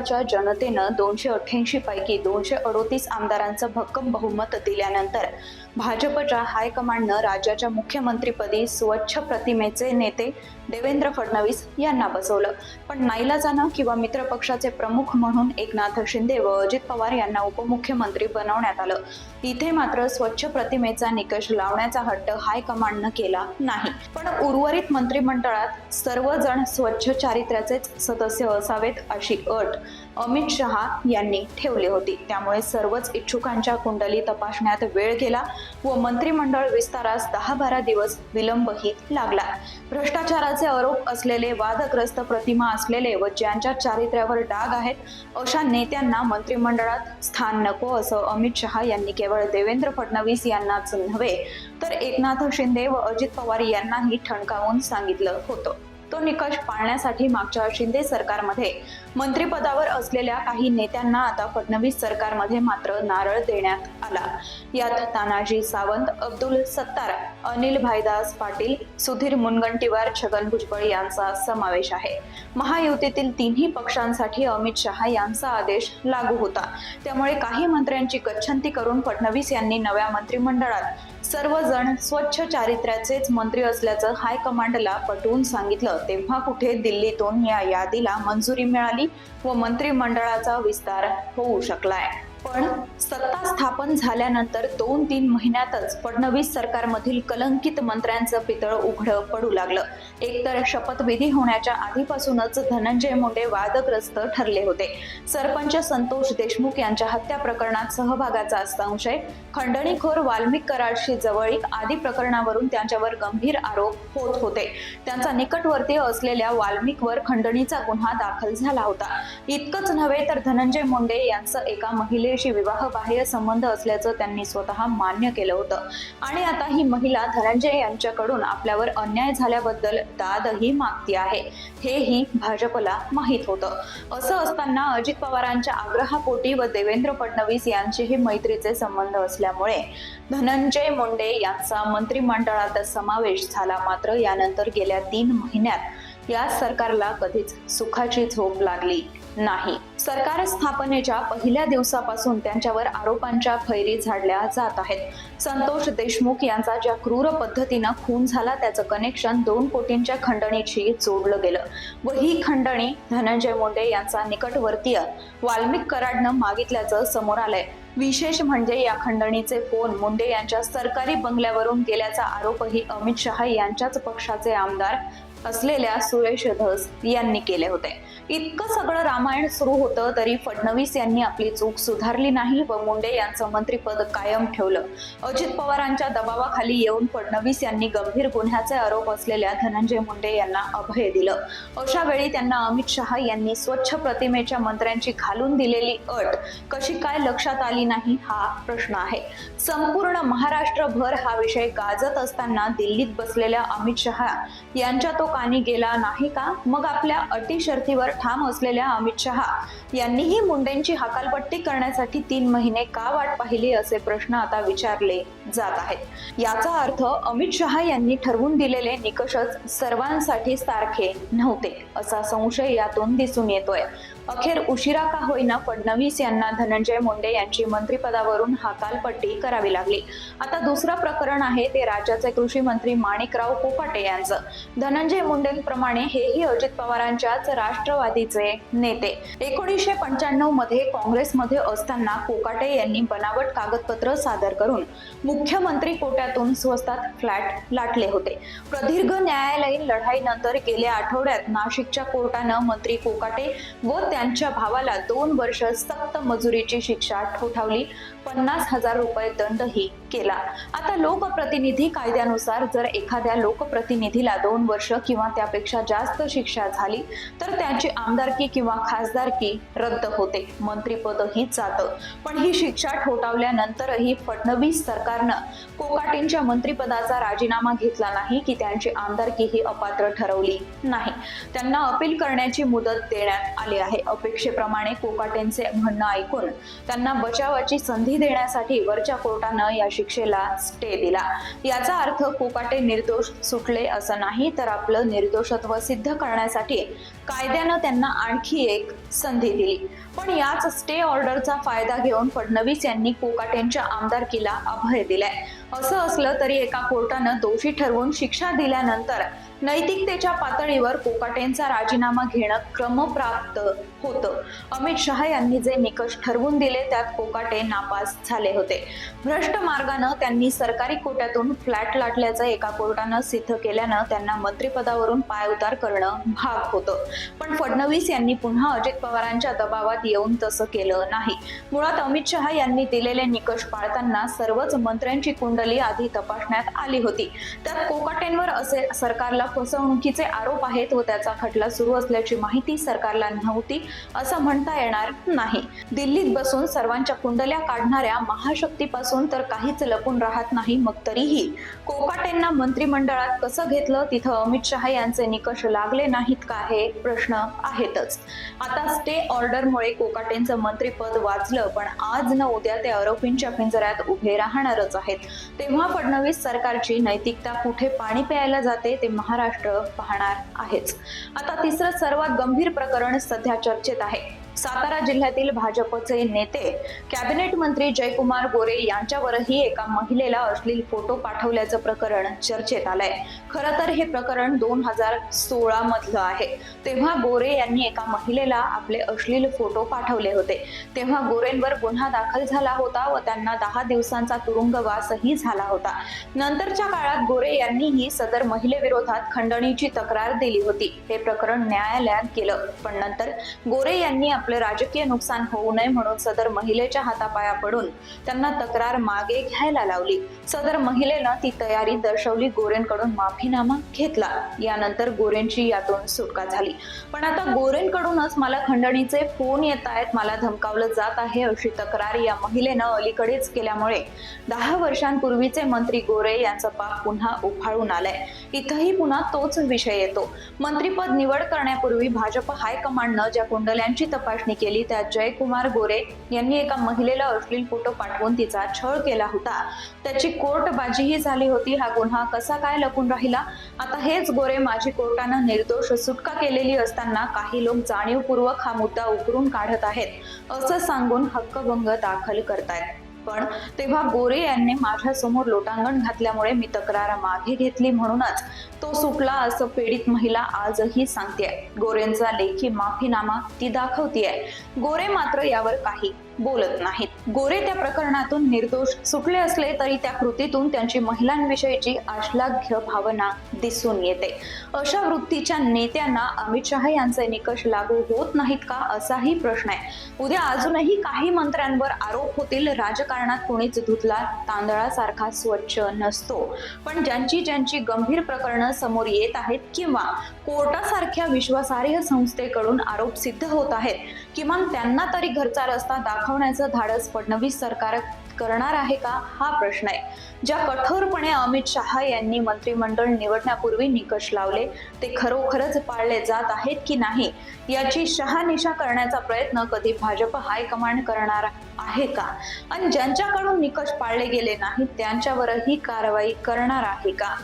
महाराष्ट्राच्या जनतेनं दोनशे अठ्ठ्याऐंशी पैकी दोनशे अडोतीस आमदारांचं भक्कम बहुमत दिल्यानंतर भाजपच्या हायकमांडनं राज्याच्या मुख्यमंत्रीपदी स्वच्छ प्रतिमेचे नेते देवेंद्र फडणवीस यांना बसवलं. पण नाईलाजानं किंवा मित्रपक्षाचे प्रमुख म्हणून एकनाथ शिंदे व अजित पवार यांना उपमुख्यमंत्री बनवण्यात आलं. इथे मात्र स्वच्छ प्रतिमेचा निकष लावण्याचा हट्ट हायकमांडनं केला नाही. पण उर्वरित मंत्रिमंडळात सर्वजण स्वच्छ चारित्र्याचेच सदस्य असावेत अशी अट अमित शहा यांनी ठेवली होती. त्यामुळे सर्वच इच्छुकांच्या कुंडली तपासण्यात वेळ गेला व मंत्रिमंडळ विस्तारास दहा बारा दिवस विलंबही लागला. भ्रष्टाचाराचे आरोप असलेले वादग्रस्त प्रतिमा असलेले व ज्यांच्या चारित्र्यावर डाग आहेत अशा नेत्यांना मंत्रिमंडळात स्थान नको असं अमित शहा यांनी केवळ देवेंद्र फडणवीस यांनाच नव्हे तर एकनाथ शिंदे व अजित पवार यांनाही ठणकावून सांगितलं होतं. तो निकष पाळण्यासाठी मागच्या शिंदे सरकारमध्ये मंत्रिपदावर असलेल्या काही नेत्यांना आता फडणवीस सरकारमध्ये मात्र नारळ देण्यात आला. यात तानाजी सावंत अब्दुल सत्तार अनिल भाईदास पाटील सुधीर मुनगंटीवार छगन भुजबळ यांचा समावेश आहे. महायुतीतील तिन्ही पक्षांसाठी अमित शहा यांचा आदेश लागू होता. त्यामुळे काही मंत्र्यांची गच्छंती करून फडणवीस यांनी नव्या मंत्रिमंडळात सर्वजण स्वच्छ चारित्र्याचेच मंत्री असल्याचं हायकमांडला पटवून सांगितलं. तेव्हा कुठे दिल्लीतून या यादीला मंजुरी मिळाली व मंत्रिमंडळाचा विस्तार होऊ शकलाय. पण सत्ता स्थापन झाल्यानंतर दोन तीन महिन्यातच फडणवीस सरकारमधील कलंकित मंत्र्यांचं पितळ उघडं पडू लागलं. एकतर शपथविधी होण्याच्या आधीपासूनच धनंजय मुंडे वादग्रस्त ठरले होते. सरपंच संतोष देशमुख यांच्या हत्या प्रकरणात सहभागाचा संशय खंडणीखोर वाल्मिक कराडशी जवळीक आदी प्रकरणावरून त्यांच्यावर गंभीर आरोप होत होते. त्यांचा निकटवर्तीय असलेल्या वाल्मिकवर खंडणीचा गुन्हा दाखल झाला होता. इतकंच नव्हे तर धनंजय मुंडे यांचं एका महिलेशी विवाहबाह्य संबंध असल्याचं त्यांनी स्वतः मान्य केलं होतं. आणि आता ही महिला धनंजय यांच्याकडून आपल्यावर अन्याय झाल्याबद्दल दादही मागती आहे. हेही भाजपला माहीत होतं. असं असताना अजित पवारांच्या आग्रहापोटी व देवेंद्र फडणवीस यांचेही मैत्रीचे संबंध असल्यामुळे धनंजय मुंडे यांचा मंत्रिमंडळात समावेश झाला मात्र यानंतर गेल्या तीन महिन्यात या सरकारला कधीच सुखाची झोप लागली. नाही. सरकार स्थापनेच्या पहिल्या दिवसापासून त्यांच्यावर आरोपांच्या फैरी झाडल्या जात आहेत. संतोष देशमुख यांचा ज्या क्रूर पद्धतीनं खून झाला त्याचं कनेक्शन दोन कोटींच्या खंडणीशी जोडलं गेलं. व ही खंडणी धनंजय मुंडे यांचा निकटवर्तीय वाल्मिक कराडनं मागितल्याचं समोर आलंय. विशेष म्हणजे या खंडणीचे फोन मुंडे यांच्या सरकारी बंगल्यावरून गेल्याचा आरोपही अमित शहा यांच्याच पक्षाचे आमदार असलेल्या सुरेश धस यांनी केले होते. इतकं सगळं रामायण सुरू होतं तरी फडणवीस यांनी आपली चूक सुधारली नाही व मुंडे यांचं मंत्रीपद कायम ठेवलं. अजित पवारांच्या दबावाखाली येऊन फडणवीस यांनी गंभीर गुन्ह्याचे आरोप असलेल्या धनंजय मुंडे यांना अभय दिलं. अशा वेळी त्यांना अमित शहा यांनी स्वच्छ प्रतिमेच्या मंत्र्यांची घालून दिलेली अट कशी काय लक्षात आली नाही हा प्रश्न आहे. संपूर्ण महाराष्ट्रभर हा विषय गाजत असताना दिल्लीत बसलेल्या अमित शहा यांच्या तो कानी गेला नाही का? मग आपल्या अटी शर्तीवर ठाम असलेल्या अमित शहा यांनीही मुंडेंची हकालपट्टी करण्यासाठी तीन महिने का वाट पाहिली असे प्रश्न आता विचारले जात आहेत. याचा अर्थ अमित शहा यांनी ठरवून दिलेले निकषच सर्वांसाठी सारखे नव्हते असा संशय यातून दिसून येतोय. अखेर उशिरा का होईना फडणवीस यांना धनंजय मुंडे यांची मंत्रिपदावरून हकालपट्टी करावी लागली. आता दुसरं प्रकरण आहे ते राज्याचे कृषी मंत्री माणिकराव कोकाटे यांचं. धनंजय मुंडेंप्रमाणे हेही अजित पवारांच्याच राष्ट्रवादीचे नेते. एकोणीसशे पंच्याण्णवमध्ये काँग्रेसमध्ये असताना कोकाटे यांनी बनावट कागदपत्र सादर करून मुख्यमंत्री कोट्यातून स्वस्तात फ्लॅट लाटले होते. प्रदीर्घ न्यायालयीन लढाईनंतर गेल्या आठवड्यात नाशिकच्या कोर्टानं मंत्री कोकाटे व त्यांच्या भावाला दोन वर्ष सक्त मजुरीची शिक्षा ठोठावली. पन्नास हजार रुपये दंडही केला. आता लोकप्रतिनिधी कायद्यानुसार जर एखाद्या लोकप्रतिनिधीला दोन वर्ष किंवा त्यापेक्षा जास्त शिक्षा झाली तर त्याची आमदारकी किंवा खासदारकी रद्द होते. मंत्रीपदही जातं. पण ही शिक्षा ठोठावल्यानंतरही फडणवीस सरकारनं कोकाटेंच्या मंत्रिपदाचा राजीनामा घेतला नाही की त्यांची आमदारकी ही अपात्र ठरवली नाही. त्यांना अपील करण्याची मुदत देण्यात आली आहे. अपेक्षेप्रमाणे कोकाटेंचे म्हणणं ऐकून त्यांना बचावाची संधी देण्यासाठी वरच्या कोर्टानं या शिक्षेला स्टे दिला. याचा अर्थ कोकाटे निर्दोष सुटले असं नाही तर आपलं निर्दोषत्व सिद्ध करण्यासाठी कायद्यानं त्यांना आणखी एक संधी दिली. पण याच स्टे ऑर्डरचा फायदा घेऊन फडणवीस यांनी कोकाटेंच्या आमदारकीला अभय दिलाय. असं असलं तरी एका कोर्टानं दोषी ठरवून शिक्षा दिल्यानंतर नैतिकतेच्या पातळीवर कोकाटेंचा राजीनामा घेणं क्रमप्राप्त होतं. अमित शहा यांनी जे निकष ठरवून दिले त्यात कोकाटे नापास झाले होते. भ्रष्ट मार्ग विभागानं त्यांनी सरकारी कोट्यातून फ्लॅट लाटल्याचं एका कोर्टानं सिद्ध केल्यानं त्यांना मंत्रिपदावरून पायउतार करणं भाग होतं. पण फडणवीस यांनी पुन्हा अजित पवारांच्या दबावात येऊन तसं केलं नाही. मुळात अमित शहा यांनी दिलेले निकष पाळताना सर्वच मंत्र्यांची कुंडली आधी तपासण्यात आली होती. त्यात कोकाटेंवर असे सरकारला फसवणुकीचे आरोप आहेत व त्याचा खटला सुरू असल्याची माहिती सरकारला नव्हती असं म्हणता येणार नाही. दिल्लीत बसून सर्वांच्या कुंडल्या काढणाऱ्या महाशक्तीपासून तर काहीच लपून राहत नाही मग तरीही कोकाटेंना मंत्रिमंडळात कसं घेतलं तिथं अमित शहा यांचे निकष लागले नाहीत का हे प्रश्न आहेतच. आता स्टे ऑर्डरमुळे कोकाटेंचं मंत्रिपद वाचलं पण आज न उद्या ते आरोपींच्या पिंजऱ्यात उभे राहणारच आहेत. तेव्हा फडणवीस सरकारची नैतिकता कुठे पाणी प्यायला जाते ते महाराष्ट्र पाहणार आहेच. आता तिसरं सर्वात गंभीर प्रकरण सध्या चर्चेत आहे. सातारा जिल्ह्यातील भाजपचे नेते कॅबिनेट मंत्री जयकुमार गोरे यांच्यावरही एका महिलेला अश्लील फोटो पाठवल्याचं प्रकरण चर्चेत आलंय. खरं तर हे प्रकरण दोन हजार सोळा मधलं आहे. तेव्हा गोरे यांनी एका महिलेला आपले अश्लील फोटो पाठवले होते. तेव्हा गोरेंवर गुन्हा दाखल झाला होता व त्यांना दहा दिवसांचा तुरुंगवासही झाला होता. नंतरच्या काळात गोरे यांनीही सदर महिलेविरोधात खंडणीची तक्रार दिली होती. हे प्रकरण न्यायालयात केलं पण नंतर गोरे यांनी आपले राजकीय नुकसान होऊ नये म्हणून सदर महिलेच्या हातापाया पडून त्यांना तक्रार मागे घ्यायला लावली. सदर महिलेनं ती तयारी दर्शवली गोरेंकडून माफीनामा घेतला. यानंतर गोरेंची यातून सुटका झाली. पण आता गोरेंकडूनच मला खंडणीचे फोन येत आहेत मला धमकावलं जात आहे अशी तक्रार या महिलेनं अलीकडेच केल्यामुळे. दहा वर्षांपूर्वीचे मंत्री गोरे यांचं पाप पुन्हा उफाळून आलंय. इथंही पुन्हा तोच विषय येतो. मंत्रीपद निवड करण्यापूर्वी भाजप हायकमांडनं ज्या कुंडल्यांची तपासणी तपासणी केली. त्यात जयकुमार गोरे यांनी एका महिलेला अश्लील फोटो पाठवून तिचा छळ केला होता. त्याची कोर्टबाजीही झाली होती. हा गुन्हा कसा काय लपून राहिला? आता हेच गोरे माजी कोर्टानं निर्दोष सुटका केलेली असताना काही लोक जाणीवपूर्वक हा मुद्दा उकरून काढत आहेत असं सांगून हक्कभंग दाखल करतायत. पण तेव्हा गोरे यांनी माझ्यासमोर लोटांगण घातल्यामुळे मी तक्रार मागे घेतली म्हणूनच तो सुटला असं पीडित महिला आजही सांगते. गोरेंचा लेखी माफीनामा ती दाखवतीये. गोरे मात्र यावर काही बोलत नाहीत. गोरे त्या प्रकरणातून निर्दोष सुटले असले तरी त्या कृतीतून त्यांची महिलांविषयीची आश्लाघ्य भावना दिसून येते. अशा वृत्तीच्या नेत्यांना अमित शहा यांचे निकष लागू होत नाहीत का असाही प्रश्न आहे. उद्या अजूनही काही मंत्र्यांवर आरोप होतील. राजकारणात कोणीच धुतला तांदळासारखा स्वच्छ नसतो. पण ज्यांची ज्यांची गंभीर प्रकरणं समोर येत आहेत किंवा कोर्टासारख्या विश्वासार्ह संस्थेकडून आरोप सिद्ध होत आहेत किमान त्यांना तरी घरचा रस्ता दाखवण्याचं धाडस फडणवीस सरकार करणार आहे का? हा प्रश्न आहे. ज्या कठोरपणे अमित शहा यांनी मंत्रिमंडळ निवडण्यापूर्वी निकष लावले ते खरोखरच पाळले जात आहेत की नाही याची शहानिशा करण्याचा प्रयत्न कधी भाजप हायकमांड करणार आहे का? आणि ज्यांच्याकडून निकष पाळले गेले नाहीत त्यांच्यावरही कारवाई करणार आहे का?